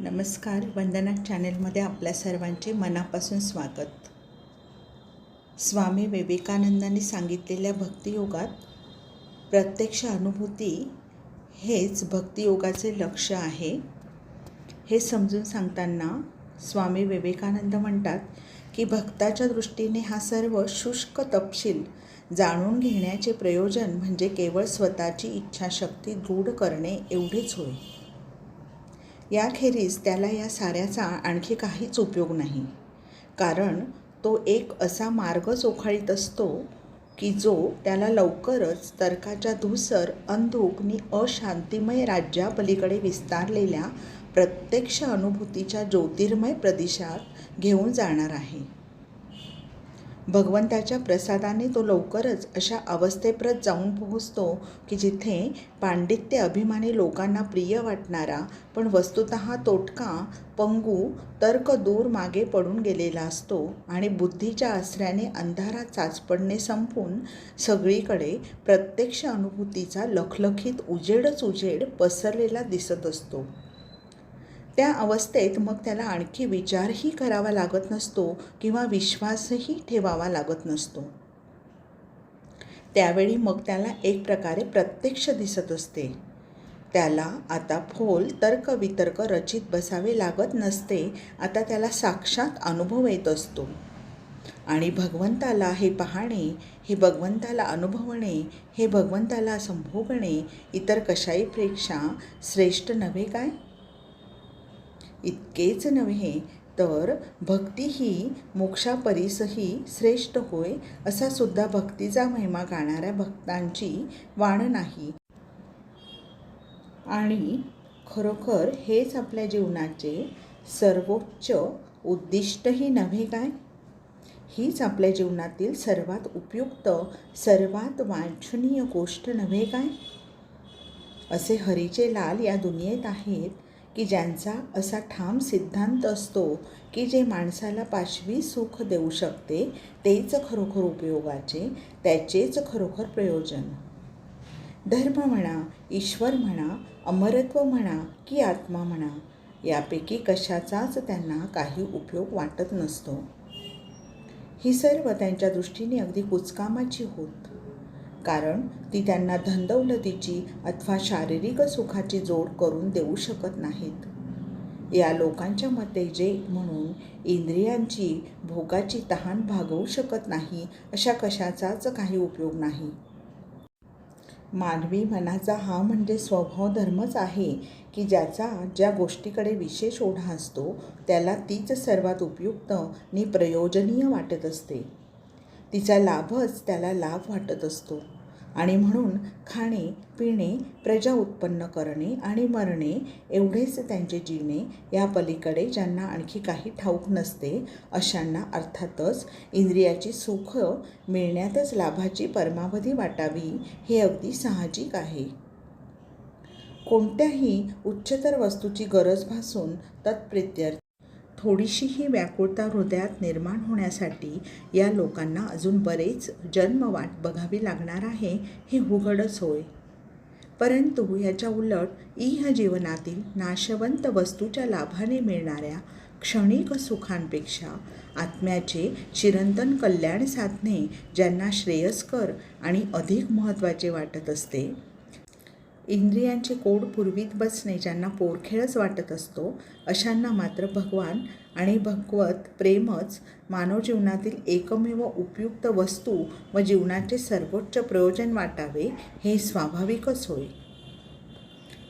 नमस्कार वंदना चॅनेलमध्ये आपल्या सर्वांचे मनापासून स्वागत. स्वामी विवेकानंदांनी सांगितलेल्या भक्तियोगात प्रत्यक्ष अनुभूती हेच भक्तियोगाचे लक्ष आहे. हे समजून सांगताना स्वामी विवेकानंद म्हणतात की भक्ताच्या दृष्टीने हा सर्व शुष्क तपशील जाणून घेण्याचे प्रयोजन म्हणजे केवळ स्वतःची इच्छाशक्ती दृढ करणे एवढेच होय. याखेरीज त्याला या साऱ्याचा आणखी काहीच उपयोग नाही. कारण तो एक असा मार्ग चोखाळीत असतो की जो त्याला लवकरच तर्काच्या धुसर अंधुक आणि अशांतिमय राज्यापलीकडे विस्तारलेल्या प्रत्यक्ष अनुभूतीच्या ज्योतिर्मय प्रदेशात घेऊन जाणार आहे. भगवंताच्या प्रसादाने तो लवकरच अशा अवस्थेप्रत जाऊन पोहोचतो की जिथे पांडित्य अभिमानी लोकांना प्रिय वाटणारा पण वस्तुत तोटका पंगू तर्क दूर मागे पडून गेलेला असतो आणि बुद्धीच्या आसऱ्याने अंधारात चाचपडणे संपून सगळीकडे प्रत्यक्ष अनुभूतीचा लखलखीत उजेडच उजेड पसरलेला दिसत असतो. त्या अवस्थेत मग त्याला आणखी विचारही करावा लागत नसतो किंवा विश्वासही ठेवावा लागत नसतो. त्यावेळी मग त्याला एक प्रकारे प्रत्यक्ष दिसत असते. त्याला आता फोल तर्कवितर्क रचित बसावे लागत नसते आता त्याला साक्षात अनुभव येत असतो. आणि भगवंताला हे पाहणे हे भगवंताला अनुभवणे हे भगवंताला संभोगणे इतर कशाहीपेक्षा श्रेष्ठ नव्हे काय? इतकेच नव्हे तर भक्ती ही मोक्षापरीसही श्रेष्ठ होय असा सुद्धा भक्तीचा महिमा गाणाऱ्या भक्तांची वाण नाही. आणि खरोखर हेच आपल्या जीवनाचे सर्वोच्च उद्दिष्टही नव्हे काय? हीच आपल्या जीवनातील सर्वात उपयुक्त सर्वात वांछनीय गोष्ट नव्हे काय? असे हरीचे लाल या दुनियेत आहेत की ज्यांचा असा ठाम सिद्धांत असतो की जे माणसाला पाशवी सुख देऊ शकते तेच खरोखर उपयोगाचे त्याचेच खरोखर प्रयोजन. धर्म म्हणा ईश्वर म्हणा अमरत्व म्हणा की आत्मा म्हणा यापैकी कशाचाच त्यांना काही उपयोग वाटत नसतो. ही सर्व त्यांच्या दृष्टीने अगदी कुचकामाची होत. कारण ती त्यांना धनदौलतीची अथवा शारीरिक सुखाची जोड करून देऊ शकत नाहीत. या लोकांच्या मते जे म्हणून इंद्रियांची भोगाची तहान भागवू शकत नाही अशा कशाचाच काही उपयोग नाही. मानवी मनाचा हा म्हणजे स्वभाव धर्मच आहे की ज्याचा ज्या गोष्टीकडे विशेष ओढा असतो त्याला तीच सर्वात उपयुक्त आणि प्रयोजनीय वाटत असते. तिचा लाभच त्याला लाभ वाटत असतो. आणि म्हणून खाणे पिणे प्रजा उत्पन्न करणे आणि मरणे एवढेच त्यांचे जीवने या पलीकडे ज्यांना आणखी काही ठाऊक नसते अशांना अर्थातच इंद्रियाची सुख मिळण्यातच लाभाची परमावधी वाटावी हे अगदी साहजिक आहे. कोणत्याही उच्चतर वस्तूची गरज भासून तत्प्रित्यर्थ थोडीशीही व्याकुळता हृदयात निर्माण होण्यासाठी या लोकांना अजून बरेच जन्मवाट बघावी लागणार आहे हे उघडच होय. परंतु याच्या उलट इह जीवनातील नाशवंत वस्तूच्या लाभाने मिळणाऱ्या क्षणिक सुखांपेक्षा आत्म्याचे चिरंतन कल्याण साधणे ज्यांना श्रेयस्कर आणि अधिक महत्त्वाचे वाटत असते इंद्रियांचे कोड पूर्वीत बसणे ज्यांना पोरखेळच वाटत असतो अशांना मात्र भगवान आणि भगवत प्रेमच मानव जीवनातील एकमेव उपयुक्त वस्तू व जीवनाचे सर्वोच्च प्रयोजन वाटावे हे स्वाभाविकच होय.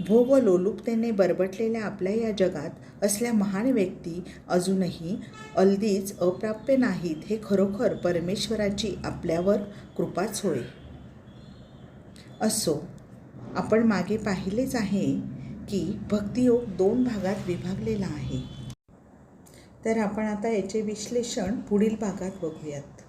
भोग व लोलुपतेने बरबटलेल्या आपल्या या जगात असल्या महान व्यक्ती अजूनही अल्दीच अप्राप्य नाहीत हे खरोखर परमेश्वराची आपल्यावर कृपाच होय. असो आपण मागे पाहिलेच आहे की भक्तियोग दोन भागात विभागलेला आहे. तर आपण आता याचे विश्लेषण पुढील भागात बघूयात.